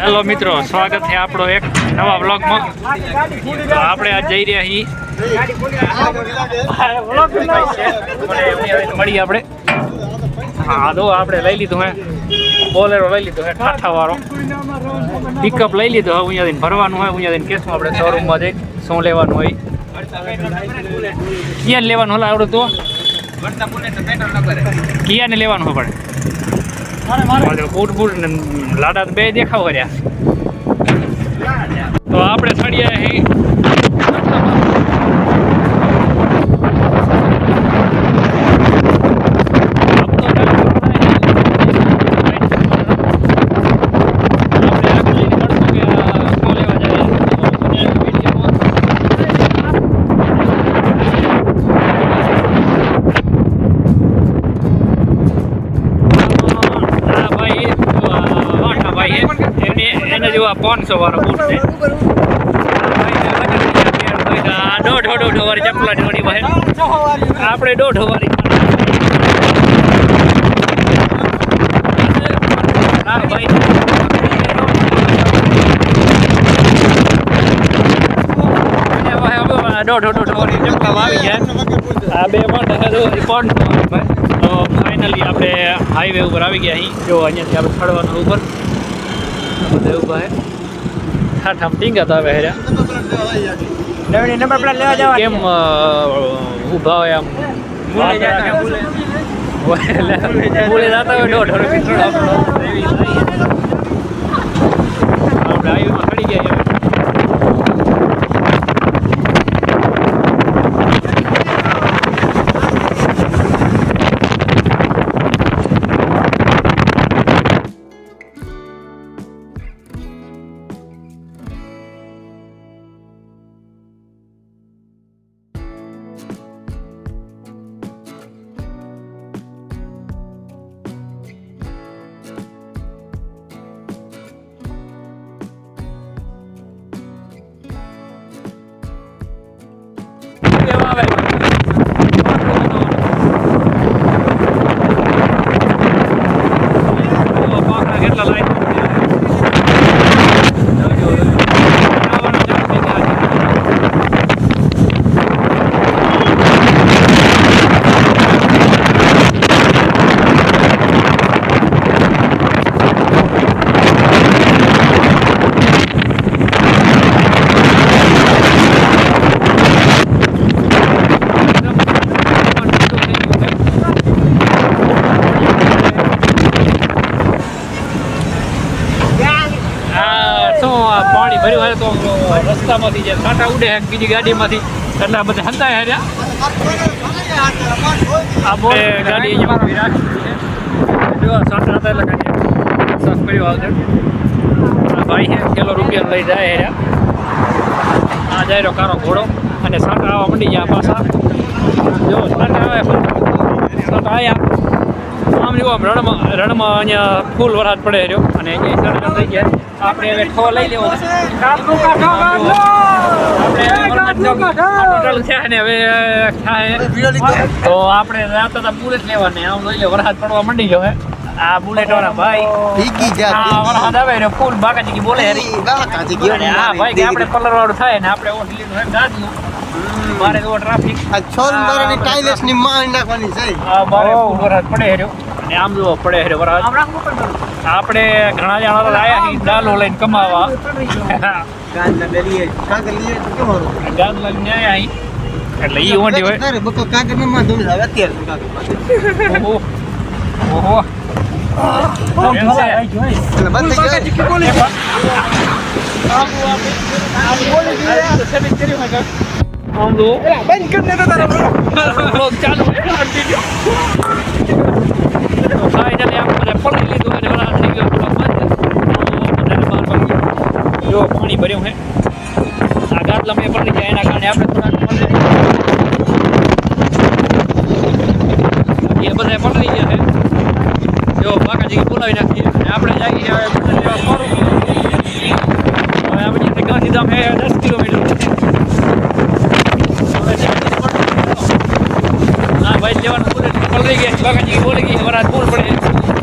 Hello મિત્રો, સ્વાગત છે આપણો એક નવા બ્લોગમાં તો આપણે આજ જઈ રહ્યા છીએ. મળી આપણે. હા તો આપણે લઈ લીધું હે. બોલેરો લઈ લીધું હે ઠાઠા વાળો પિકઅપ લઈ લીધો હવે અહીંયાથી ભરવાનું હોય અહીંયાથી કેસમાં આપણે શોરૂમમાં જઈ શું લેવાનું હોય. ક્યાં લેવાનું હોય આવડું તો? કિયાને લેવાનું હોય પડે? બૂટ બૂટ લાડા બે દેખાવ કર્યા તો આપણે ચડ્યા અહીં એને જેવા પાંચસો વાળો બૂટ છે દોઢ દોઢ વાળી ચપલા જોડી ભાઈ આપણે દોઢ વાળી હા ભાઈ દોઢ દોઢ વાળી ચપલા આવી જાય। આ બે માટે પાંચસો ભાઈ. તો ફાઇનલી આપણે હાઈવે ઉપર આવી ગયા અહીં જો અહીંયાથી આપણે ચડવાનું ઉપર. બધા ઊભા હે ઠાઠામ ટીંગા તો વહેર્યા હેર્યા. નંબર પ્લેટ લેવા જવા કેમ ઊભા હોય આમ. ભૂલે જતા હોય દોઢ રૂપિયા રસ્તામાંથી જે કાંટા ઉડે બીજી ગાડીમાંથી. એટલે બધા હંતા હેર્યા. આ બોલ ગાડી ઊભી રાખી જો સાંટા હતા એટલે ગાડી સાફ કર્યું આવશે ભાઈ છે કિલો રૂપિયા લઈ જાય હાર્યા આ જાય કારો ઘોડો અને સાંટા આવવા મંડી ગયા પાછા. જો સાંટા આવે સાંટા આવ્યા આમ જો આમ રણમાં રણમાં અહીંયા ફૂલ વરસાદ પડે રહ્યો અને અહીંયા થઈ ગયા. આપણે હવે ઠો લઈ લેવો છે. ને તો આપણે રાત હતા બુલેટ લેવાની આમ લઈ લે વરસાદ પડવા માંડી ગયો હે. આ બુલેટ વાળા ભાઈ. આ વરસાદ આવે રહ્યો ફૂલ બાકાજી બોલે હરી. અને હા ભાઈ કે આપણે કલર વાળું થાય ને આપણે ઓઢ લીધું હે ગાદલું મારે તો ટ્રાફિક આ બારે ફૂલ વરસાદ પડે રહ્યો. અને આમ જો પડે રહ્યો વરસાદ આપણે ઘણા જણા તો આયા દાલો લઈને કમાવા. ગાદ લઈને આયા અહીં એટલે ઈ ઓંડી હોય. ઓહો. ઓહો. એમ છે. આમ જો ઓહો ઓહો છે continue. તો finally આપણે બધા પકડી લીધું અને વરાળ થઈ ગયો બ્લોગ બંધ તો બધાને બહાર પડી જો પાણી ભર્યું છે આ ગાદલા મેં પડી જાય એના કારણે આપણે થોડાક પલળી એ બધા પલળી ગયા છે જો બાકાજી બોલાવી નાખીએ અને આપણે જઈએ હવે બધા લેવા ફરું હવે આપણે ગાંધીધામ હે દસ કિલોમીટર હા ભાઈ લેવાનું પલળી ગયા બાકાજી બોલી ગઈ અમારા પૂર પડે.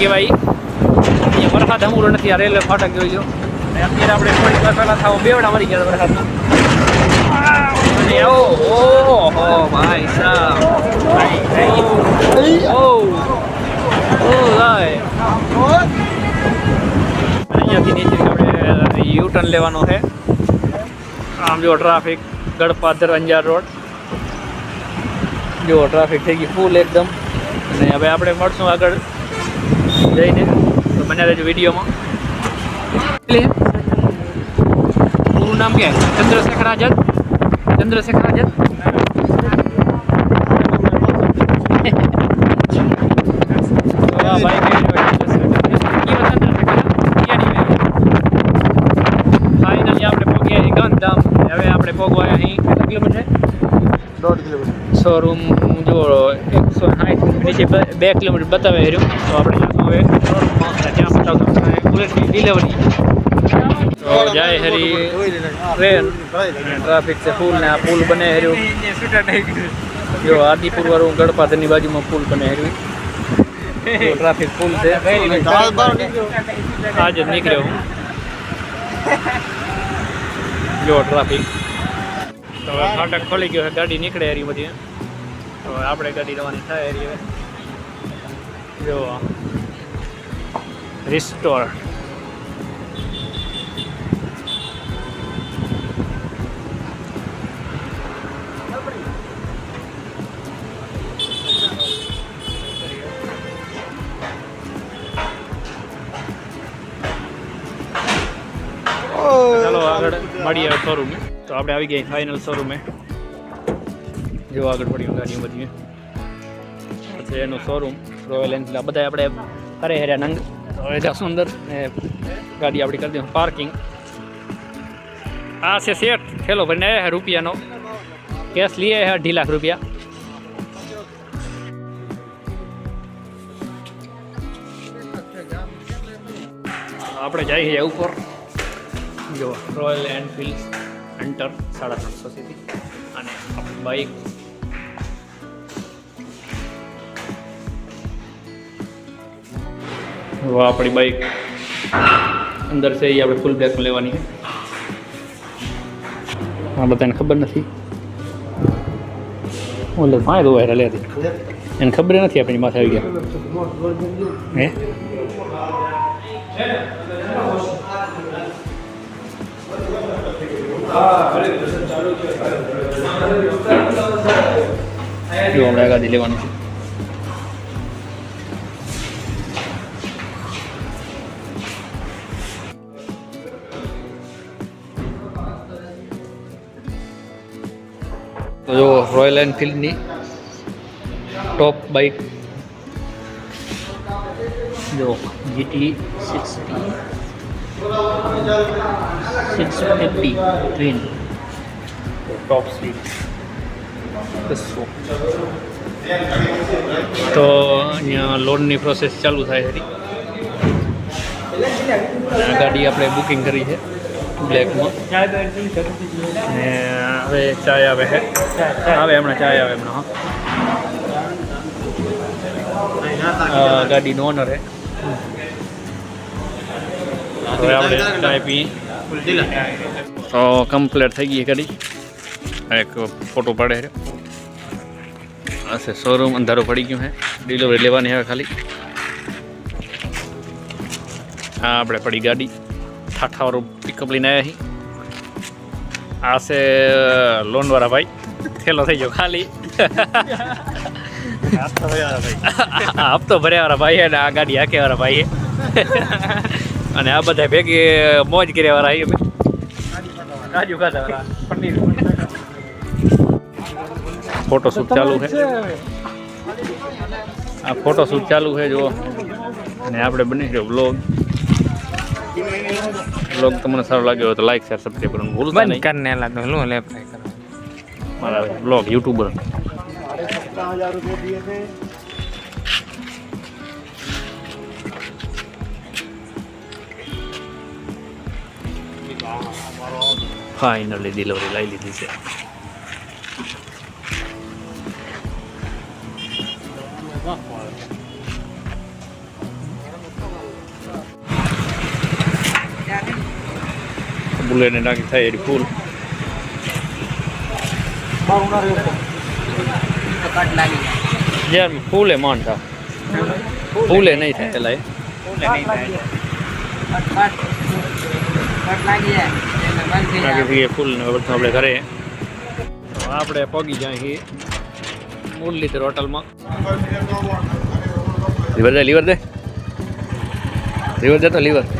કહેવાય. અહીંયા વરસાદ અમૂલો નથી આ રેલવે ફાટક જોઈ લો. અને અત્યારે આપણે થોડીક વાર પહેલાં થાવ બેવડા મરી ગયા હતા વરસાદમાં. અને ઓ ઓહો ભાઈ સાહેબ ભાઈ ભાઈ. ઓ ઓ ભાઈ અહીંયાથી નીચે આપણે યુ ટર્ન લેવાનો છે. આમ જો ટ્રાફિક ગડપાદર અંજાર રોડ. જો ટ્રાફિક થઈ ગઈ ફૂલ એકદમ. અને હવે આપણે મળશું આગળ. જઈને તો બને રહેજો વિડીયોમાં. પૂરું નામ ક્યાં ચંદ્રશેખર આઝાદ? ચંદ્રશેખર આઝાદ? હવે આપણે પહોંચવા અહીં કિલોમીટર દોઢ કિલોમીટર શોરૂમ જો એકસો સાઠ નીચે બે કિલોમીટર બતાવે રહ્યું. તો આપણે હવે અને ત્યાં બતાવશું બુલેટની ડિલિવરી તો જાય હરી ટ્રેન. અને ટ્રાફિક છે ફૂલ ને આ પુલ બને હર્યું. જો આદિપુર વાળું ગડપાધરની બાજુમાં પુલ બને હર્યું. ટ્રાફિક ફૂલ છે. આજે નીકળ્યો હું. જો ટ્રાફિક તો ફાટક ખોલી ગયો ગાડી નીકળે હરી બધી. તો આપણે ગાડી રવાની થાય હરી જો રિસ્ટોર ચાલો આગળ મળીએ શોરૂમે તો આપણે આવી ગયા ફાઇનલ શોરૂમે જો આગળ પડ્યું ગાડીઓ બધી પછી એનું શોરૂમ રોયલ એન્ફિલ્ડ આ બધા આપણે કરે હેર્યા નંગ હવે જશું અંદર ને ગાડી આપણી કરી દઉં પાર્કિંગ આ છે સેટ ઠેલો ભરીને આવ્યા રૂપિયાનો. કેશ લઈએ હે અઢી લાખ રૂપિયા. આપણે જઈએ ઉપર. જો રોયલ એન્ફિલ્ડ હન્ટર સાડા ત્રણસો સુધી અને બાઇક જો આપણી બાઇક અંદર છે એ આપણે ફૂલ બેક લેવાની છે આ બધાને ખબર નથી ઓલે ભાઈ દો લે હતી એને ખબર નથી આપણી માથે આવી ગયા હે જો આપણે આ ગાડી લેવાની છે રોયલ એનફિલ્ડની ટોપ બાઇક જો GT sixty six fifty twin top speed બસો. તો અહીંયા લોનની પ્રોસેસ ચાલુ થાય હતી આ ગાડી આપણે બુકિંગ કરી છે. બ્લેકમાં. ને હવે ચાય આવે છે આવે, હમણાં ચાય આવે હમણાં, હા. ગાડીનો ઓનર હે. હવે આપણે ચાય પી તો કમ્પ્લીટ થઈ ગઈ ગાડી. એક ફોટો પાડે છે. આ શોરૂમ અંધારો પડી ગયું છે ડિલિવરી લેવાની હવે ખાલી. હા આપણે પડી ગાડી. ઠાઠાવાળું પિકઅપ લઈને આવ્યા છીએ. આ છે લોનવાળા ભાઈ. થેલો થઈ ગયો ખાલી. હપ્તો ભર્યાવાળા ભાઈ અને આ ગાડી હાકેવાળા ભાઈ અને આ બધા ભેગી મોજ કર્યાવાળા અમે. કાજુ ખાધાવાળા પનીર ફોટોશૂટ ચાલુ છે. આ ફોટોશૂટ ચાલુ છે જો અને આપણે બની છે બ્લોગ બ્લોગ તમને સારો લાગ્યો હોય તો લાઈક શેર સબસ્ક્રાઈબ કરવાનું ભૂલતા બંધ નહીં કરને લા તો લો લે ભાઈ કરો મારા બ્લોગ યુટ્યુબર ફાઇનલી ડિલિવરી લઈ લીધી છે બુલેને નાખી થાય એની ફૂલ યાર ફૂલે માન થા ફૂલે નહીં થાય પેલા એ ફૂલ ને હવે આપણે ઘરે આપણે પગી જાય છીએ મુરલીધર હોટલમાં લીવર દે લીવર દે લીવર દે તો લીવર